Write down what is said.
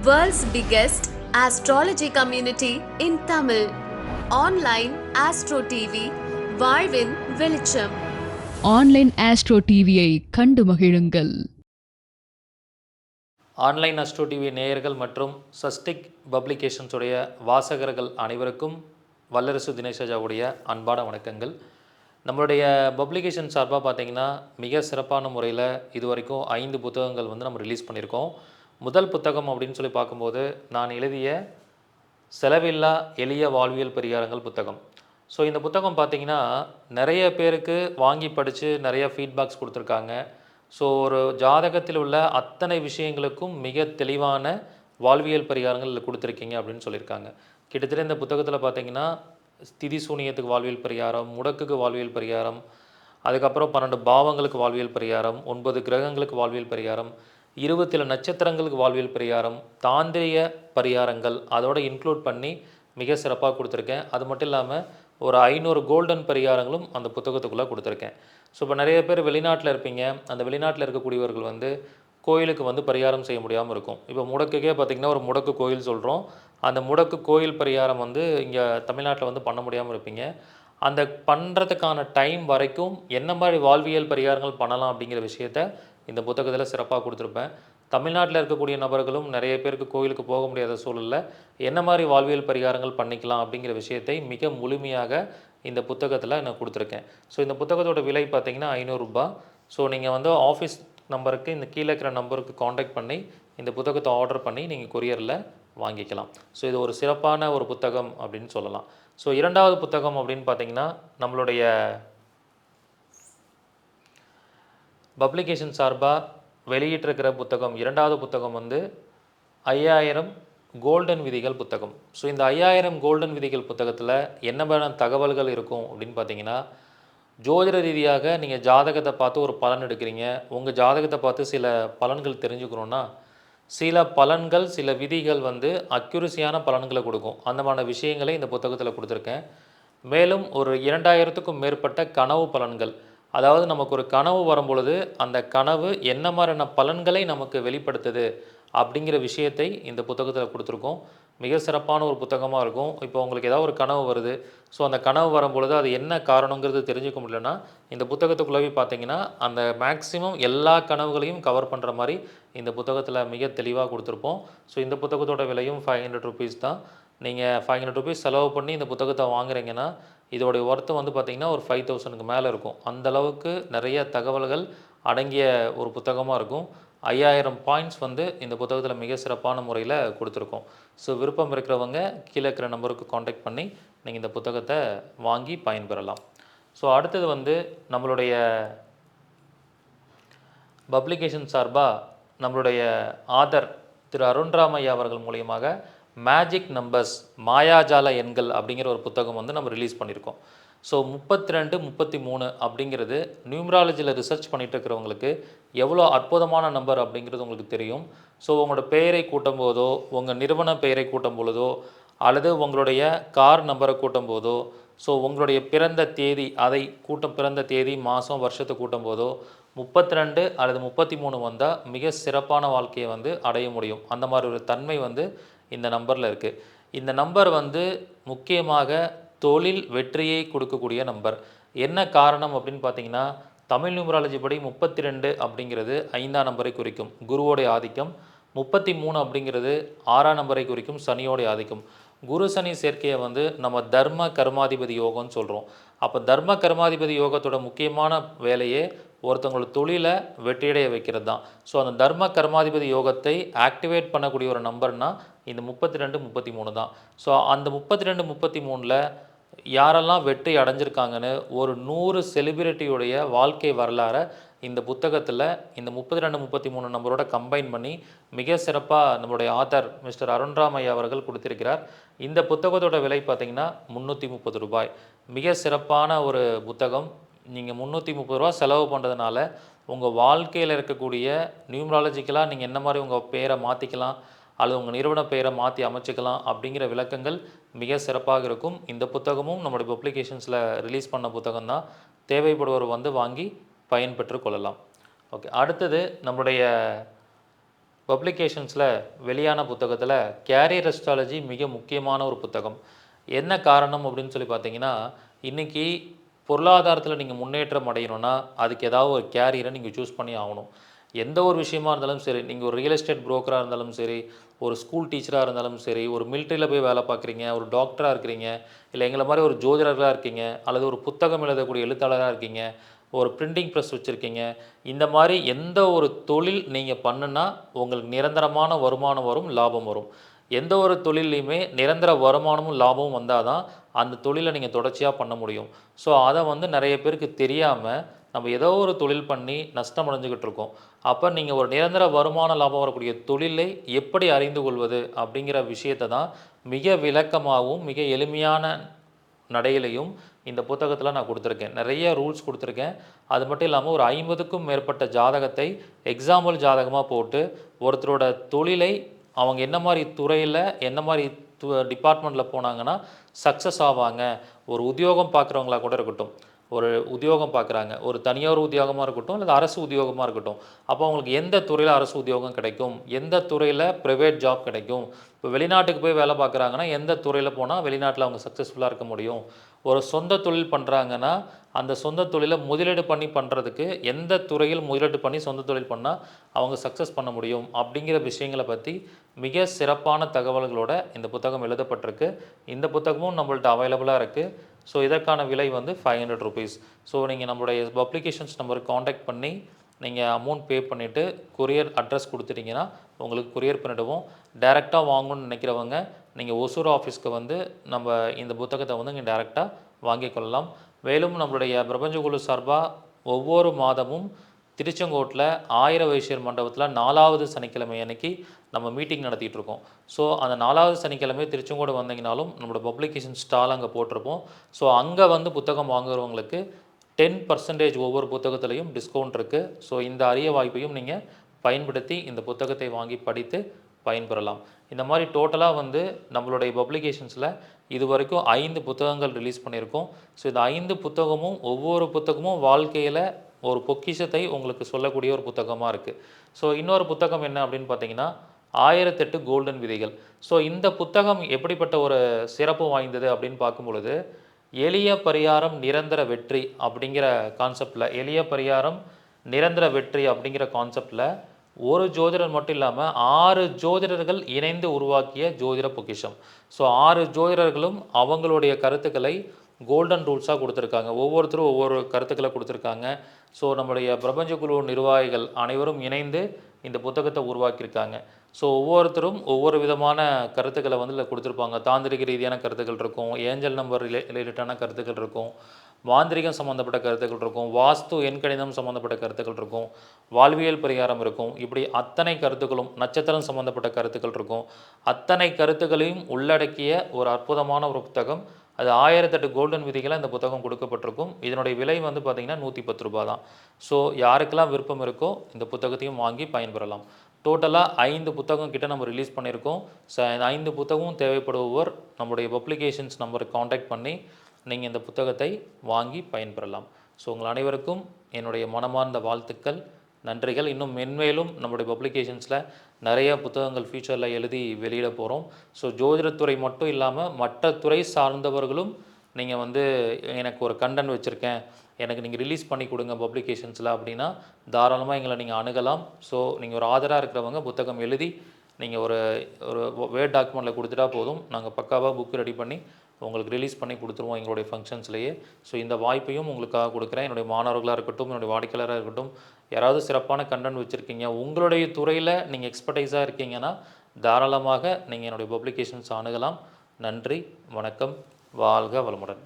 World's biggest astrology community in Tamil. Online Astro TV, வாழ்வின் வெளிச்சம் online astro டிவியை கண்டு மகிழுங்கள். ஆன்லைன் அஸ்ட்ரோ டிவி நேயர்கள் மற்றும் சஸ்டிக் பப்ளிகேஷன்ஸுடைய வாசகர்கள் அனைவருக்கும் வல்லரசு தினேஷாவுடைய அன்பான வணக்கங்கள். நம்மளுடைய பப்ளிகேஷன் சார்பாக பார்த்தீங்கன்னா மிக சிறப்பான முறையில் இது வரைக்கும் ஐந்து புத்தகங்கள் வந்து நம்ம ரிலீஸ் பண்ணியிருக்கோம். முதல் புத்தகம் அப்படின்னு சொல்லி பார்க்கும்போது நான் எழுதிய செலவில்லா எளிய வாழ்வியல் பரிகாரங்கள் புத்தகம். ஸோ இந்த புத்தகம் பார்த்தீங்கன்னா நிறைய பேருக்கு வாங்கி படித்து நிறைய ஃபீட்பேக்ஸ் கொடுத்துருக்காங்க. ஸோ ஒரு ஜாதகத்தில் உள்ள அத்தனை விஷயங்களுக்கும் மிக தெளிவான வாழ்வியல் பரிகாரங்கள் கொடுத்துருக்கீங்க அப்படின்னு சொல்லியிருக்காங்க. கிட்டத்தட்ட இந்த புத்தகத்தில் பார்த்தீங்கன்னா ஸ்திதி சூனியத்துக்கு வாழ்வியல் பரிகாரம் முடக்குக்கு வாழ்வியல் பரிகாரம் அதுக்கப்புறம் பன்னெண்டு பாவங்களுக்கு வாழ்வியல் பரிகாரம் ஒன்பது கிரகங்களுக்கு வாழ்வியல் பரிகாரம் இருபத்தில நட்சத்திரங்களுக்கு வாழ்வியல் பரிகாரம் தாந்திரிய பரிகாரங்கள் அதோட இன்க்ளூட் பண்ணி மிக சிறப்பாக கொடுத்துருக்கேன். அது மட்டும் இல்லாமல் ஒரு ஐநூறு கோல்டன் பரிகாரங்களும் அந்த புத்தகத்துக்குள்ளே கொடுத்துருக்கேன். ஸோ இப்போ நிறைய பேர் வெளிநாட்டில் இருப்பீங்க. அந்த வெளிநாட்டில் இருக்கக்கூடியவர்கள் வந்து கோயிலுக்கு வந்து பரிகாரம் செய்ய முடியாமல் இருக்கும். இப்போ முடக்குக்கே பார்த்திங்கன்னா ஒரு முடக்கு கோயில் சொல்கிறோம் அந்த முடக்கு கோயில் பரிகாரம் வந்து இங்கே தமிழ்நாட்டில் வந்து பண்ண முடியாமல் இருப்பீங்க. அந்த பண்ணுறதுக்கான டைம் வரைக்கும் என்ன மாதிரி வாழ்வியல் பரிகாரங்கள் பண்ணலாம் அப்படிங்கிற விஷயத்த இந்த புத்தகத்தில் சிறப்பாக கொடுத்துருப்பேன். தமிழ்நாட்டில் இருக்கக்கூடிய நபர்களும் நிறைய பேருக்கு கோயிலுக்கு போக முடியாத சூழலில் என்ன மாதிரி வாழ்வியல் பரிகாரங்கள் பண்ணிக்கலாம் அப்படிங்கிற விஷயத்தை மிக முழுமையாக இந்த புத்தகத்தில் நான் கொடுத்துருக்கேன். ஸோ இந்த புத்தகத்தோட விலை பார்த்திங்கன்னா ஐநூறுரூபா ஸோ நீங்கள் வந்து ஆஃபீஸ் நம்பருக்கு இந்த கீழே இருக்கிற நம்பருக்கு காண்டாக்ட் பண்ணி இந்த புத்தகத்தை ஆர்டர் பண்ணி நீங்கள் கொரியரில் வாங்கிக்கலாம். ஸோ இது ஒரு சிறப்பான ஒரு புத்தகம் அப்படின்னு சொல்லலாம். ஸோ இரண்டாவது புத்தகம் அப்படின்னு பார்த்தீங்கன்னா நம்மளுடைய பப்ளிகேஷன் சார்பாக வெளியிட்டிருக்கிற புத்தகம் இரண்டாவது புத்தகம் வந்து ஐயாயிரம் கோல்டன் விதிகள் புத்தகம். ஸோ இந்த ஐயாயிரம் கோல்டன் விதிகள் புத்தகத்தில் என்ன மாதிரியான தகவல்கள் இருக்கும் அப்படின்னு பார்த்தீங்கன்னா ஜோதிட ரீதியாக நீங்கள் ஜாதகத்தை பார்த்து ஒரு பலன் எடுக்கிறீங்க. உங்கள் ஜாதகத்தை பார்த்து சில பலன்கள் தெரிஞ்சுக்கணுன்னா சில பலன்கள் சில விதிகள் வந்து அக்யூரஸியான பலன்களை கொடுக்கும். அந்த மாதிரி விஷயங்களை இந்த புத்தகத்தில் கொடுத்துருக்கேன். மேலும் ஒரு இரண்டாயிரத்துக்கும் மேற்பட்ட கனவு பலன்கள். அதாவது நமக்கு ஒரு கனவு வரும்பொழுது அந்த கனவு என்ன மாதிரியான பலன்களை நமக்கு வெளிப்படுத்துது அப்படிங்கிற விஷயத்தை இந்த புத்தகத்தில் கொடுத்துருக்கோம். மிக சிறப்பான ஒரு புத்தகமாக இருக்கும். இப்போ உங்களுக்கு ஏதாவது ஒரு கனவு வருது. ஸோ அந்த கனவு வரும்பொழுது அது என்ன காரணங்கிறது தெரிஞ்சுக்க முடியலன்னா இந்த புத்தகத்துக்குள்ளே பார்த்தீங்கன்னா அந்த மேக்ஸிமம் எல்லா கனவுகளையும் கவர் பண்ணுற மாதிரி இந்த புத்தகத்தில் மிக தெளிவாக கொடுத்துருப்போம். ஸோ இந்த புத்தகத்தோட விலையும் ஃபைவ் ஹண்ட்ரட் ருபீஸ் தான். நீங்கள் ஃபைவ் ஹண்ட்ரட் ருபீஸ் செலவு பண்ணி இந்த புத்தகத்தை வாங்குறீங்கன்னா இதோடைய ஒர்த்து வந்து பார்த்திங்கன்னா ஒரு ஃபைவ் தௌசண்ட்க்கு மேலே இருக்கும். அந்த அளவுக்கு நிறைய தகவல்கள் அடங்கிய ஒரு புத்தகமாக இருக்கும். ஐயாயிரம் பாயிண்ட்ஸ் வந்து இந்த புத்தகத்தில் மிக சிறப்பான முறையில் கொடுத்துருக்கோம். ஸோ விருப்பம் இருக்கிறவங்க கீழே இருக்கிற நம்பருக்கு காண்டாக்ட் பண்ணி நீங்கள் இந்த புத்தகத்தை வாங்கி பயன்பெறலாம். ஸோ அடுத்தது வந்து நம்மளுடைய பப்ளிகேஷன் சார்பாக நம்மளுடைய ஆதர் திரு அருண்ராமையா அவர்கள் மூலியமாக மேஜிக் நம்பர்ஸ் மாயாஜால எண்கள் அப்படிங்கிற ஒரு புத்தகம் வந்து நம்ம ரிலீஸ் பண்ணியிருக்கோம். ஸோ முப்பத்தி ரெண்டு முப்பத்தி மூணு அப்படிங்கிறது நியூமராலஜியில் ரிசர்ச் பண்ணிகிட்டு இருக்கிறவங்களுக்கு எவ்வளோ அற்புதமான நம்பர் அப்படிங்கிறது உங்களுக்கு தெரியும். ஸோ உங்களோட பெயரை கூட்டும் போதோ உங்கள் நிறுவன பெயரை கூட்டும் பொழுதோ அல்லது உங்களுடைய கார் நம்பரை கூட்டும் போதோ ஸோ உங்களுடைய பிறந்த தேதி அதை கூட்டம் பிறந்த தேதி மாதம் வருஷத்தை கூட்டும் போதோ முப்பத்தி ரெண்டு அல்லது முப்பத்தி மூணு வந்தால் மிக சிறப்பான வாழ்க்கையை வந்து அடைய முடியும். அந்த மாதிரி ஒரு தன்மை வந்து இந்த நம்பரில் இருக்குது இந்த நம்பர் வந்து முக்கியமாக தொழில் வெற்றியை கொடுக்கக்கூடிய நம்பர். என்ன காரணம் அப்படின்னு பார்த்தீங்கன்னா தமிழ் நியூமராலஜி படி முப்பத்தி ரெண்டு அப்படிங்கிறது ஐந்தாம் நம்பரை குறிக்கும். குருவோடைய ஆதிக்கம் முப்பத்தி மூணு அப்படிங்கிறது ஆறாம் நம்பரை குறிக்கும் சனியோடைய ஆதிக்கம். குரு சனி சேர்க்கையை வந்து நம்ம தர்ம கர்மாதிபதி யோகம்னு சொல்கிறோம் அப்போ தர்ம கர்மாதிபதி யோகத்தோட முக்கியமான வேலையே ஒருத்தவங்களோட தொழிலை வெற்றியடைய வைக்கிறது தான் ஸோ அந்த தர்ம கர்மாதிபதி யோகத்தை ஆக்டிவேட் பண்ணக்கூடிய ஒரு நம்பர்னால் இந்த முப்பத்தி ரெண்டு முப்பத்தி மூணு தான். ஸோ அந்த முப்பத்தி ரெண்டு முப்பத்தி மூணில் யாரெல்லாம் வெற்றி அடைஞ்சிருக்காங்கன்னு ஒரு நூறு செலிபிரிட்டியுடைய வாழ்க்கை வரலாறை இந்த புத்தகத்தில் இந்த முப்பத்தி ரெண்டு முப்பத்தி மூணு நம்பரோட கம்பைன் பண்ணி மிக சிறப்பாக நம்மளுடைய ஆத்தர் மிஸ்டர் அருண்ராமையா அவர்கள் கொடுத்திருக்கிறார். இந்த புத்தகத்தோட விலை பார்த்திங்கன்னா முந்நூற்றி முப்பது ரூபாய். மிக சிறப்பான ஒரு புத்தகம். நீங்கள் முந்நூற்றி முப்பது ரூபா செலவு பண்ணுறதுனால உங்கள் வாழ்க்கையில் இருக்கக்கூடிய நியூமராலஜிக்கலாக நீங்கள் என்ன மாதிரி உங்கள் பேரை மாற்றிக்கலாம் அல்லது உங்கள் நிறுவன பெயரை மாற்றி அமைச்சிக்கலாம் அப்படிங்கிற விளக்கங்கள் மிக சிறப்பாக இருக்கும். இந்த புத்தகமும் நம்முடைய பப்ளிகேஷன்ஸில் ரிலீஸ் பண்ண புத்தகம் தான் தேவைப்படுவர் வந்து வாங்கி பயன்பெற்று கொள்ளலாம். ஓகே அடுத்தது நம்முடைய பப்ளிகேஷன்ஸில் வெளியான புத்தகத்தில் கேரியர் அஸ்ட்ராலஜி மிக முக்கியமான ஒரு புத்தகம். என்ன காரணம் அப்படின்னு சொல்லி பார்த்தீங்கன்னா இன்றைக்கி பொருளாதாரத்தில் நீங்கள் முன்னேற்றம் அடையணும்னா அதுக்கு ஏதாவது ஒரு கேரியரை நீங்கள் சூஸ் பண்ணி ஆகணும். எந்த ஒரு விஷயமா இருந்தாலும் சரி நீங்கள் ஒரு ரியல் எஸ்டேட் புரோக்கராக இருந்தாலும் சரி ஒரு ஸ்கூல் டீச்சராக இருந்தாலும் சரி ஒரு மிலிட்ரியில் போய் வேலை பார்க்குறீங்க ஒரு டாக்டராக இருக்கிறீங்க இல்லை எங்களை மாதிரி ஒரு ஜோதிடர்களாக இருக்கீங்க அல்லது ஒரு புத்தகம் எழுதக்கூடிய எழுத்தாளராக இருக்கீங்க ஒரு பிரிண்டிங் ப்ரெஸ் வச்சுருக்கீங்க இந்த மாதிரி எந்த ஒரு தொழில் நீங்கள் பண்ணுனா உங்களுக்கு நிரந்தரமான வருமானம் வரும் லாபம் வரும். எந்த ஒரு தொழிலையுமே நிரந்தர வருமானமும் லாபமும் வந்தால் தான் அந்த தொழிலை நீங்கள் தொடர்ச்சியாக பண்ண முடியும். ஸோ அதை வந்து நிறைய பேருக்கு தெரியாமல் நம்ம ஏதோ ஒரு தொழில் பண்ணி நஷ்டம் அடைஞ்சுக்கிட்டு இருக்கோம். அப்போ நீங்கள் ஒரு நிரந்தர வருமான லாபம் வரக்கூடிய தொழிலை எப்படி அறிந்து கொள்வது அப்படிங்கிற விஷயத்தை தான் மிக விளக்கமாகவும் மிக எளிமையான நடையிலையும் இந்த புத்தகத்தில் நான் கொடுத்துருக்கேன். நிறைய ரூல்ஸ் கொடுத்துருக்கேன். அது மட்டும் இல்லாமல் ஒரு ஐம்பதுக்கும் மேற்பட்ட ஜாதகத்தை எக்ஸாம்பிள் ஜாதகமாக போட்டு ஒருத்தரோட தொழிலை அவங்க என்ன மாதிரி துறையில் என்ன மாதிரி டிபார்ட்மெண்ட்டில் போனாங்கன்னா சக்ஸஸ் ஆவாங்க. ஒரு உத்தியோகம் பார்க்குறவங்களா கூட இருக்கட்டும். ஒரு உத்தியோகம் பார்க்குறாங்க. ஒரு தனியார் உத்தியோகமாக இருக்கட்டும் இல்லை அரசு உத்தியோகமாக இருக்கட்டும். அப்போ அவங்களுக்கு எந்த துறையில் அரசு உத்தியோகம் கிடைக்கும்? எந்த துறையில் ப்ரைவேட் ஜாப் கிடைக்கும்? இப்போ வெளிநாட்டுக்கு போய் வேலை பார்க்குறாங்கன்னா எந்த துறையில் போனால் வெளிநாட்டில் அவங்க சக்ஸஸ்ஃபுல்லாக இருக்க முடியும்? ஒரு சொந்த தொழில் பண்ணுறாங்கன்னா அந்த சொந்த தொழிலை முதலீடு பண்ணி பண்ணுறதுக்கு எந்த துறையில் முதலீடு பண்ணி சொந்த தொழில் பண்ணால் அவங்க சக்ஸஸ் பண்ண முடியும்? அப்படிங்கிற விஷயங்களை பற்றி மிக சிறப்பான தகவல்களோட இந்த புத்தகம் எழுதப்பட்டிருக்கு. இந்த புத்தகமும் நம்மள்ட்ட அவைலபிளாக இருக்குது ஸோ இதற்கான விலை வந்து ஃபைவ் ஹண்ட்ரட் ருபீஸ் ஸோ நீங்கள் நம்மளுடைய பப்ளிகேஷன்ஸ் நம்பருக்கு காண்டாக்ட் பண்ணி நீங்கள் அமௌண்ட் பே பண்ணிவிட்டு கொரியர் அட்ரஸ் கொடுத்துட்டீங்கன்னா உங்களுக்கு கொரியர் பண்ணிவிடுவோம் டைரெக்டாக வாங்கணும்னு நினைக்கிறவங்க நீங்கள் ஒசூர் ஆஃபீஸ்க்கு வந்து நம்ம இந்த புத்தகத்தை வந்து இங்கே டைரெக்டாக வாங்கிக் கொள்ளலாம். மேலும் நம்மளுடைய பிரபஞ்சகுழு சார்பாக ஒவ்வொரு மாதமும் திருச்செங்கோட்டில் ஆயிர வைசியர் மண்டபத்தில் நாலாவது சனிக்கிழமை அன்னைக்கு நம்ம மீட்டிங் நடத்திட்டு இருக்கோம். ஸோ அந்த நாலாவது சனிக்கிழமை திருச்செங்கோடு வந்தீங்கனாலும் நம்மளோட பப்ளிகேஷன் ஸ்டால் அங்கே போட்டிருப்போம். ஸோ அங்கே வந்து புத்தகம் வாங்குறவங்களுக்கு டென் பர்சன்டேஜ் ஒவ்வொரு புத்தகத்துலேயும் டிஸ்கவுண்ட் இருக்குது ஸோ இந்த அரிய வாய்ப்பையும் நீங்கள் பயன்படுத்தி இந்த புத்தகத்தை வாங்கி படித்து பயன்பெறலாம். இந்த மாதிரி டோட்டலாக வந்து நம்மளுடைய பப்ளிகேஷன்ஸில் இது வரைக்கும் ஐந்து புத்தகங்கள் ரிலீஸ் பண்ணியிருக்கோம். ஸோ இந்த ஐந்து புத்தகமும் ஒவ்வொரு புத்தகமும் வாழ்க்கையில் ஒரு பொக்கிஷத்தை உங்களுக்கு சொல்லக்கூடிய ஒரு புத்தகமாக இருக்குது ஸோ இன்னொரு புத்தகம் என்ன அப்படின்னு பார்த்தீங்கன்னா ஆயிரத்தெட்டு கோல்டன் விதைகள். ஸோ இந்த புத்தகம் எப்படிப்பட்ட ஒரு சிறப்பு வாய்ந்தது அப்படின்னு பார்க்கும் பொழுது எளிய பரிகாரம் நிரந்தர வெற்றி அப்படிங்கிற கான்செப்டில் எளிய பரிகாரம் நிரந்தர வெற்றி அப்படிங்கிற கான்செப்டில் ஒரு ஜோதிடர் மட்டும் இல்லாமல் ஆறு ஜோதிடர்கள் இணைந்து உருவாக்கிய ஜோதிட பொக்கிஷம். ஸோ ஆறு ஜோதிடர்களும் அவங்களுடைய கருத்துக்களை கோல்டன் ரூல்ஸாக கொடுத்துருக்காங்க. ஒவ்வொருத்தரும் ஒவ்வொரு கருத்துக்களை கொடுத்துருக்காங்க. ஸோ நம்முடைய பிரபஞ்ச குழு நிர்வாகிகள் அனைவரும் இணைந்து இந்த புத்தகத்தை உருவாக்கியிருக்காங்க. ஸோ ஒவ்வொருத்தரும் ஒவ்வொரு விதமான கருத்துக்களை வந்து கொடுத்துருப்பாங்க. தாந்திரிக ரீதியான கருத்துக்கள் இருக்கும். ஏஞ்சல் நம்பர் ரிலே ரிலேட்டடான கருத்துக்கள் இருக்கும். மாந்திரிகம் சம்மந்தப்பட்ட கருத்துக்கள் இருக்கும் வாஸ்து எண்கணிதம் சம்மந்தப்பட்ட கருத்துக்கள் இருக்கும் வாழ்வியல் பரிகாரம் இருக்கும் இப்படி அத்தனை கருத்துக்களும் நட்சத்திரம் சம்மந்தப்பட்ட கருத்துக்கள் இருக்கும். அத்தனை கருத்துக்களையும் உள்ளடக்கிய ஒரு அற்புதமான ஒரு புத்தகம். அது ஆயிரத்தெட்டு கோல்டன் விதிகளை இந்த புத்தகம் கொடுக்கப்பட்டிருக்கும். இதனுடைய விலை வந்து பார்த்திங்கன்னா நூற்றி பத்து ரூபா தான் ஸோ யாருக்கெல்லாம் விருப்பம் இருக்கோ இந்த புத்தகத்தையும் வாங்கி பயன்பெறலாம். டோட்டலாக ஐந்து புத்தகம் கிட்ட நம்ம ரிலீஸ் பண்ணியிருக்கோம். ஸோ இந்த ஐந்து புத்தகமும் தேவைப்படுபவர் நம்முடைய பப்ளிகேஷன்ஸ் நம்பருக்கு காண்டாக்ட் பண்ணி நீங்கள் இந்த புத்தகத்தை வாங்கி பயன்பெறலாம். ஸோ உங்கள் அனைவருக்கும் என்னுடைய மனமார்ந்த வாழ்த்துக்கள் நன்றிகள். இன்னும் மென்மேலும் நம்முடைய பப்ளிகேஷன்ஸில் நிறைய புத்தகங்கள் ஃபியூச்சரில் எழுதி வெளியிட போகிறோம் ஸோ ஜோதிடத்துறை மட்டும் இல்லாமல் மற்ற துறை சார்ந்தவர்களும் நீங்கள் வந்து எனக்கு ஒரு கண்டென்ட் வச்சுருக்கேன் எனக்கு நீங்கள் ரிலீஸ் பண்ணி கொடுங்க பப்ளிகேஷன்ஸில் அப்படின்னா தாராளமாக எங்களை நீங்கள் அணுகலாம். ஸோ நீங்கள் ஒரு ஆதராக இருக்கிறவங்க புத்தகம் எழுதி நீங்கள் ஒரு ஒரு வேர்ட் டாக்குமெண்ட்டில் கொடுத்துட்டா போதும். நாங்கள் பக்காவாக புக் ரெடி பண்ணி உங்களுக்கு ரிலீஸ் பண்ணி கொடுத்துருவோம் எங்களுடைய ஃபங்க்ஷன்ஸ்லேயே ஸோ இந்த வாய்ப்பையும் உங்களுக்காக கொடுக்குறேன். என்னுடைய மாணவர்களாக இருக்கட்டும் என்னுடைய வாடிக்கையாளராக இருக்கட்டும் யாராவது சிறப்பான கண்டென்ட் வச்சுருக்கீங்க உங்களுடைய துறையில் நீங்கள் எக்ஸ்பர்டைஸாக இருக்கீங்கன்னா தாராளமாக நீங்கள் என்னுடைய பப்ளிகேஷன்ஸ் அணுகலாம். நன்றி வணக்கம் வாழ்க வளமுடன்.